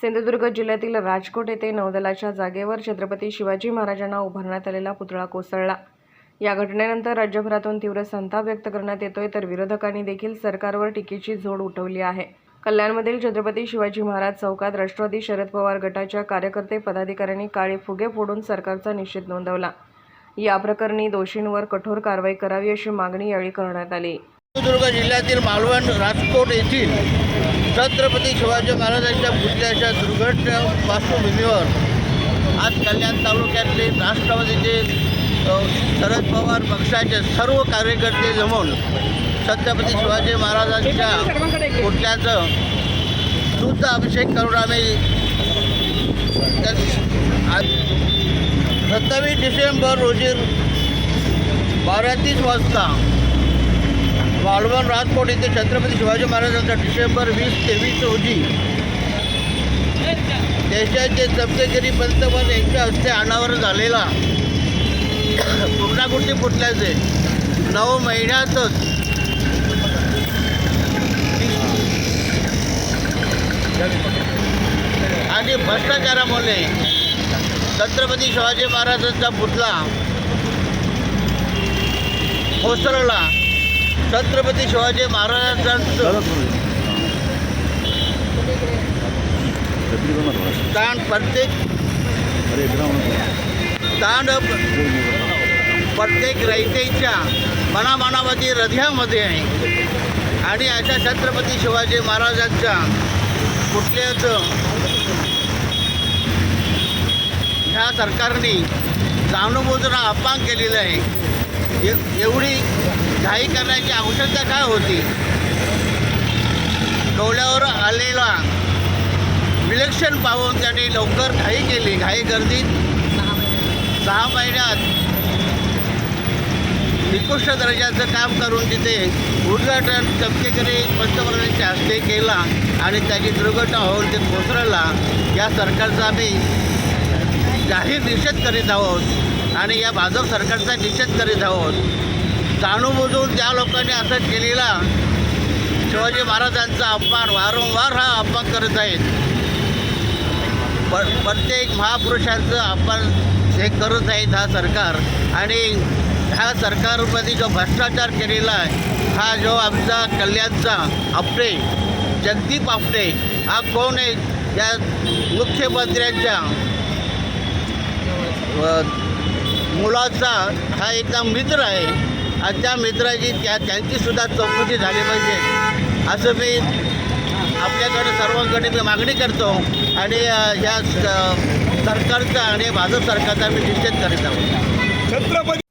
सिंधुदुर्ग जिल्ह्यातील राजकोट येथे नौदलाच्या जागेवर छत्रपती शिवाजी महाराजांना उभारण्यात आलेला पुतळा कोसळला. या घटनेनंतर राज्यभरातून तीव्र संताप व्यक्त करण्यात येतोय तर विरोधकांनी देखील सरकारवर टीकेची झोड उठवली आहे. कल्याणमधील छत्रपती शिवाजी महाराज चौकात राष्ट्रवादी शरद पवार गटाच्या कार्यकर्ते पदाधिकाऱ्यांनी काळे फुगे फोडून सरकारचा निषेध नोंदवला. या प्रकरणी दोषींवर कठोर कारवाई करावी अशी मागणी यावेळी करण्यात आली. सिंधुदुर्ग जिल्ह्यातील मालवण राजकोट येथील छत्रपती शिवाजी महाराजांच्या पुतळ्याच्या दुर्घटना पार्श्वभूमीवर आज कल्याण तालुक्यातले राष्ट्रवादीचे शरद पवार पक्षाचे सर्व कार्यकर्ते जमून छत्रपती शिवाजी महाराजांच्या पुतळ्याचं शुद्ध अभिषेक करून आम्ही सत्तावीस डिसेंबर रोजी बारा तीस वाजता मालवण राजकोट येथे छत्रपती शिवाजी महाराजांचा डिसेंबर वीस तेवीस रोजी देशाचे सप्तगिरी पंतप्रधान यांच्या हस्ते अनावर झालेला पूर्णाकृती फुटल्याचे नऊ महिन्यातच आणि भ्रष्टाचारामुळे छत्रपती शिवाजी महाराजांचा पुतला कोसळला. छत्रपती शिवाजी महाराजांचं ताण प्रत्येक ताण प्रत्येक रयतेच्या मनामनामध्ये हृदयामध्ये आहे. आणि अशा छत्रपती शिवाजी महाराजांच्या कुठल्याचं ह्या सरकारने जाणूनबुजून अपमान केलेलं आहे. एवढी घाई करण्याची आवश्यकता काय होती? कवड्यावर आलेला विलक्षण पाहून त्यांनी लवकर घाई केली. घाई गर्दीत सहा महिन्यात निकृष्ट दर्जाचं काम करून तिथे उद्घाटन चमकेकरी पंतप्रधानांच्या हस्ते केला आणि त्याची दुर्घटना होऊन ते कोसळला. या सरकारचा आम्ही जाहीर निषेध करीत आहोत. आणि या भाजप सरकारचा निषेध करीत आहोत. जाणूनबुजून त्या लोकांनी असं केलेला शिवाजी महाराजांचा अपमान वारंवार हा अपमान करत आहेत. प प्रत्येक महापुरुषांचं अपमान हे करत आहेत हा सरकार. आणि ह्या सरकारमध्ये जो भ्रष्टाचार केलेला आहे हा जो आमचा कल्याणचा आपटे जगदीप आपटे हा कोण आहे? या मुख्यमंत्र्यांच्या मुलाचा हा एकदा मित्र आहे. आणि त्या मित्राची त्या त्यांचीसुद्धा चौकशी झाली पाहिजे. असं मी आपल्याकडे सर्वांकडे मी मागणी करतो. आणि ह्या या स- सरकारचा आणि भाजप सरकारचा मी निषेध करीत आहोत. छत्रपती